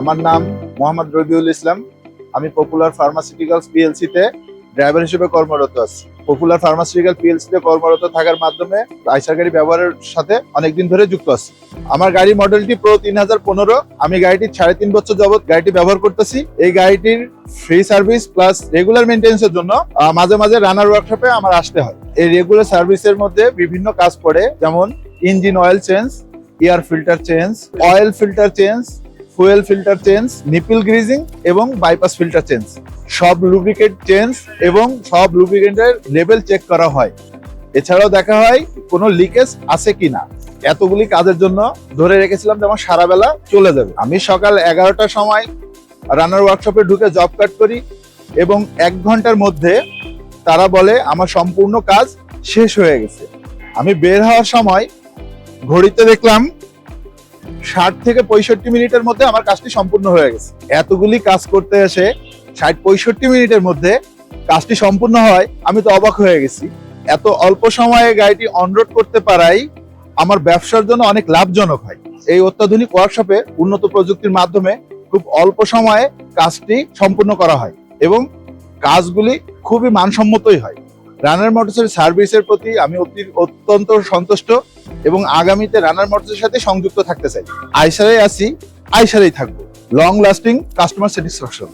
আমার নাম মোহাম্মদ রবিউল ইসলাম। আমি পপুলার ফার্মাসিউটিক্যালস পিএলসি তে ড্রাইভার হিসেবে কর্মরত আছি। পপুলার ফার্মাসিউটিক্যাল পিএলসি তে কর্মরত থাকার মাধ্যমে আইসার গাড়ি ব্যবহারের সাথে অনেকদিন ধরে যুক্ত আছি। আমার গাড়ি মডেলটি প্রো তিন হাজার পনেরো। আমি গাড়িটি সাড়ে তিন বছর যাবত গাড়িটি ব্যবহার করতেছি। এই গাড়িটির ফ্রি সার্ভিস প্লাস রেগুলার মেনটেন্সের জন্য মাঝে মাঝে রানার ওয়ার্কশপে আমার আসতে হয়। এই রেগুলার সার্ভিসের মধ্যে বিভিন্ন কাজ পড়ে, যেমন engine oil change air filter change oil filter change fuel filter change nipple greasing এবং বাইপাস ফিল্টার চেঞ্জ সব লুব্রিকেট চেঞ্জ এবং সব লুব্রিকেন্টের লেভেল চেক করা হয়। এছাড়াও দেখা হয় কোনো লিকেজ আছে কিনা এতগুলি কাজের জন্য ধরে রেখেছিলাম যে আমার সারাবেলা চলে যাবে। আমি সকাল এগারোটার সময় রানার ওয়ার্কশপে ঢুকে জব কাট করি এবং এক ঘণ্টার মধ্যে তারা বলে, আমার সম্পূর্ণ কাজ শেষ হয়ে গেছে। আমি বের হওয়ার সময় ঘড়িতে দেখলাম ষাট থেকে পঁয়ষট্টি মিনিটের মধ্যে আমার কাজটি সম্পূর্ণ হয়ে গেছে। এতগুলি কাজ করতে এসে ষাট পঁয়ষট্টি মিনিটের মধ্যে কাজটি সম্পূর্ণ হয়, আমি তো অবাক হয়ে গেছি। এত অল্প সময়ে গাড়িটি অনরোড করতে পারাই আমার ব্যবসার জন্য অনেক লাভজনক হয়। এই অত্যাধুনিক ওয়ার্কশপে উন্নত প্রযুক্তির মাধ্যমে খুব অল্প সময়ে কাজটি সম্পূর্ণ করা হয় এবং কাজগুলি খুবই মানসম্মতই হয়। রানার মোটরসের সার্ভিসের প্রতি আমি অতি- অত্যন্ত সন্তুষ্ট। এবং আগামীতে রানার মোটরসের সাথে সংযুক্ত থাকতে চাই। আইসারে আছি আইসারেই থাকব। Long lasting customer satisfaction